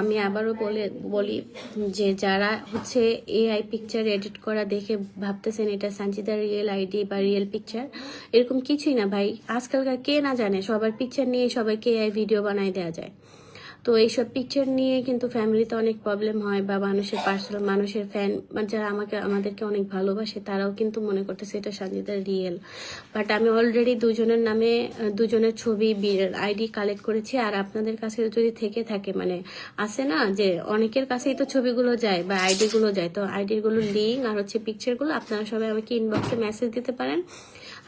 আমি আবারও বলে, বলি যে যারা হচ্ছে এআই পিকচার এডিট করা দেখে ভাবতেছেন এটা সানজিদার রিয়েল আইডি বা রিয়েল পিকচার এরকম কিছুই না ভাই। আজকালকার কে না জানে, সবার পিকচার নিয়ে সবাইকে এআই ভিডিও বানাই দেওয়া যায়। তো এইসব পিকচার নিয়ে কিন্তু ফ্যামিলিতে অনেক প্রবলেম হয় বা মানুষের পার্সোনাল মানুষের ফ্যান যারা আমাকে, আমাদেরকে অনেক ভালোবাসে, তারাও কিন্তু মনে করতেছে এটা সঞ্জিতার রিয়েল বাট আমি অলরেডি দুজনের নামে, দুজনের ছবি আইডি কালেক্ট করেছি। আর আপনাদের কাছে যদি থেকে থাকে মানে আছে না, যে অনেকের কাছেই তো ছবিগুলো যায় বা আইডিগুলো যায়, তো আইডিগুলো লিঙ্ক আর হচ্ছে পিকচারগুলো আপনারা সবাই আমাকে ইনবক্সে মেসেজ দিতে পারেন।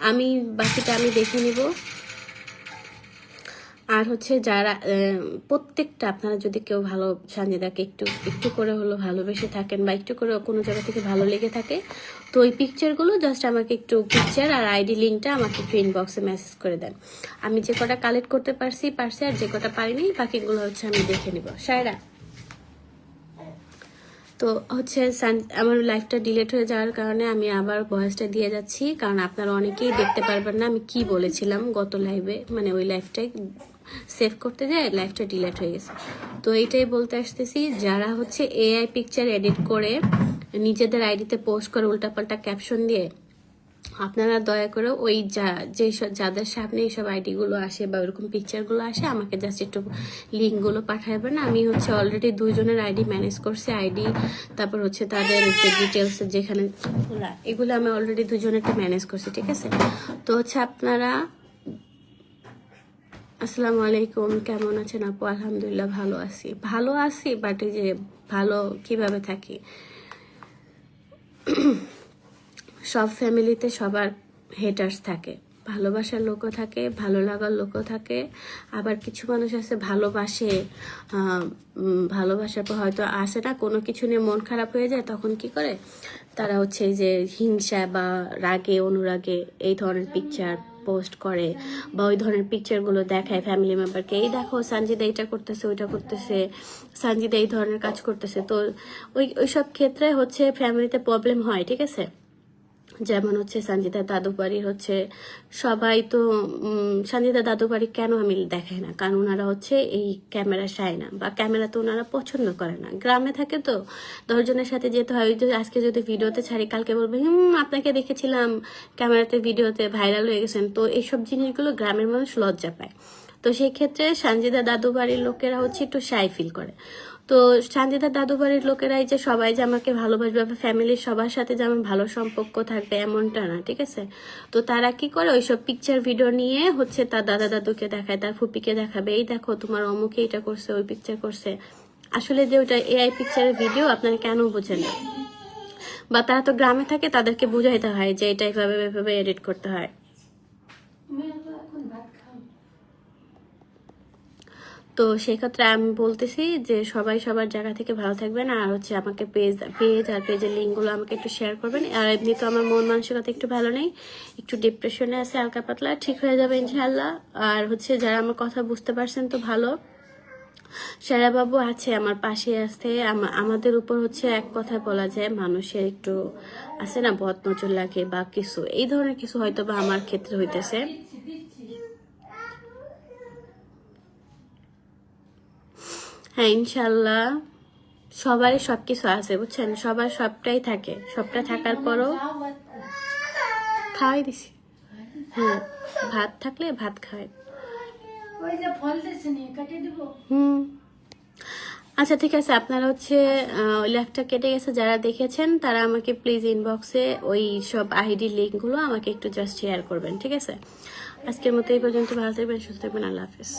আমি, বাকিটা আমি দেখে নিব। আর হচ্ছে যারা প্রত্যেকটা আপনারা যদি কেউ ভালো সানজিদাকে একটু একটু করে হলো ভালোবেসে থাকেন বা একটু করে কোনো জায়গা থেকে ভালো লেগে থাকে, তো ওই পিকচারগুলো জাস্ট আমাকে একটু পিকচার আর আইডি লিঙ্কটা আমাকে একটু ইনবক্সে মেসেজ করে দেন। আমি যে কটা কালেক্ট করতে পারছি পারছি আর যে কটা পারিনি, বাকিগুলো হচ্ছে আমি দেখে নিব। সায়রা? তো হচ্ছে আমার লাইফটা ডিলেট হয়ে যাওয়ার কারণে আমি আবার ভয়েসটা দিয়ে যাচ্ছি। কারণ আপনারা অনেকেই দেখতে পারবেন না আমি কি বলেছিলাম গত লাইভে মানে ওই লাইফটাই সেভ করতে যায় লাইফটা ডিলেট হয়ে গেছে। তো এইটাই বলতে আসতেছি, যারা হচ্ছে এআই পিকচার এডিট করে নিজেদের আইডিতে পোস্ট করে উল্টাপাল্টা ক্যাপশন দিয়ে আপনারা দয়া করে ওই যা যে যাদের সামনে এইসব আইডিগুলো আসে বা ওইরকম পিকচারগুলো আসে, আমাকে জাস্ট একটু লিঙ্কগুলো পাঠাবেন। আমি হচ্ছে অলরেডি দুইজনের আইডি ম্যানেজ করছি। আইডি তারপর হচ্ছে তাদের যে ডিটেলস যেখানে এগুলো আমি অলরেডি দুজনেরটা ম্যানেজ করছি, ঠিক আছে? তো হচ্ছে আপনারা, আসসালামু আলাইকুম, কেমন আছেন আপু? আলহামদুলিল্লাহ ভালো আছি। ভালো আছি বাট এই যে ভালো কীভাবে থাকি? সব ফ্যামিলিতে সবার হেটার্স থাকে। ভালোবাসার লোকও থাকে, ভালো লাগার লোকও থাকে। আবার কিছু মানুষ আছে ভালোবাসে ভালোবাসার পর হয়তো আসে না, কোনো কিছু নিয়ে মন খারাপ হয়ে যায়, তখন কি করে? তারা হচ্ছে যে হিংসা বা রাগে, অনুরাগে এই ধরনের পিকচার পোস্ট করে বা ওই ধরনের পিকচারগুলো দেখায় ফ্যামিলি মেম্বারকে এই দেখো সঞ্জিদা এইটা করতেছে, ওইটা করতেছে সঞ্জিদা এই ধরনের কাজ করতেছে। তো ওই, ওইসব ক্ষেত্রে হচ্ছে ফ্যামিলিতে প্রবলেম হয়, ঠিক আছে? যেমন হচ্ছে সঞ্জিতা দাদু বাড়ি হচ্ছে সবাই তো সঞ্জিতা দাদু বাড়ি কেন আমি দেখাই না? কারণ ওনারা হচ্ছে এই ক্যামেরা সায় না, বা ক্যামেরা তো ওনারা পছন্দ করে না। গ্রামে থাকে তো, দশজনের সাথে যেতে হয়। ওই আজকে যদি ভিডিওতে ছাড়ি, কালকে বলবে, হুম, আপনাকে দেখেছিলাম ক্যামেরাতে, ভিডিওতে ভাইরাল হয়ে গেছেন। তো এইসব জিনিসগুলো গ্রামের মানুষ লজ্জা পায়। তো সেই ক্ষেত্রে সানজিদা দাদু বাড়ির লোকেরা হচ্ছে একটু সাই ফিল করে। তো সানজিদা দাদু বাড়ির লোকেরাই যে সবাই যে আমাকে ভালোবাসবে বা ফ্যামিলির সবার সাথে যে আমার ভালো সম্পর্ক থাকবে এমনটা না, ঠিক আছে? তো তারা কি করে ওইসব পিকচার ভিডিও নিয়ে হচ্ছে তার দাদা দাদুকে দেখায়, তার ফুপিকে দেখাবে। এই দেখো তোমার অমুকে এটা করছে, ওই পিকচার করছে। আসলে যে ওটা এআই পিকচারের ভিডিও আপনারা কেন বোঝেন না? বা তারা তো গ্রামে থাকে, তাদেরকে বুঝাইতে হয় যে এটা এভাবে এভাবে এডিট করতে হয়। তো সেক্ষেত্রে আমি বলতেছি যে সবাই সবার জায়গা থেকে ভালো থাকবেন আর হচ্ছে আমাকে পেজ পেজ আর পেজের লিঙ্কগুলো আমাকে একটু শেয়ার করবেন। আর এমনি তো আমার মন মানসিকতা একটু ভালো নেই, একটু ডিপ্রেশনে আছে, হালকা পাতলা, ঠিক হয়ে যাবে ইনশাল্লাহ আর হচ্ছে যারা আমার কথা বুঝতে পারছেন তো ভালো। বাবু আছে আমার পাশে আসতে আমাদের উপর হচ্ছে এক কথা বলা যায় মানুষের একটু আছে না বদ নজর লাগে বা কিছু। এই ধরনের কিছু হয়তো বা আমার ক্ষেত্রে হইতেছে। হ্যাঁ ইনশাল্লাহ। সবারই সব কিছু আছে বুঝছেন? সবার সবটাই থাকে। সবটা থাকার পরও খাওয়াই দিছি। হ্যাঁ ভাত থাকলে ভাত খাওয়াই। হুম। আচ্ছা ঠিক আছে। আপনারা হচ্ছে ওই লেখটা কেটে গেছে। যারা দেখেছেন তারা আমাকে প্লিজ ইনবক্সে ওই সব আইডি লিঙ্কগুলো আমাকে একটু জাস্ট শেয়ার করবেন ঠিক আছে? আজকের মতো এই পর্যন্ত। ভালো থাকবেন সুস্থ থাকবেন। আল্লাহ হাফিজ।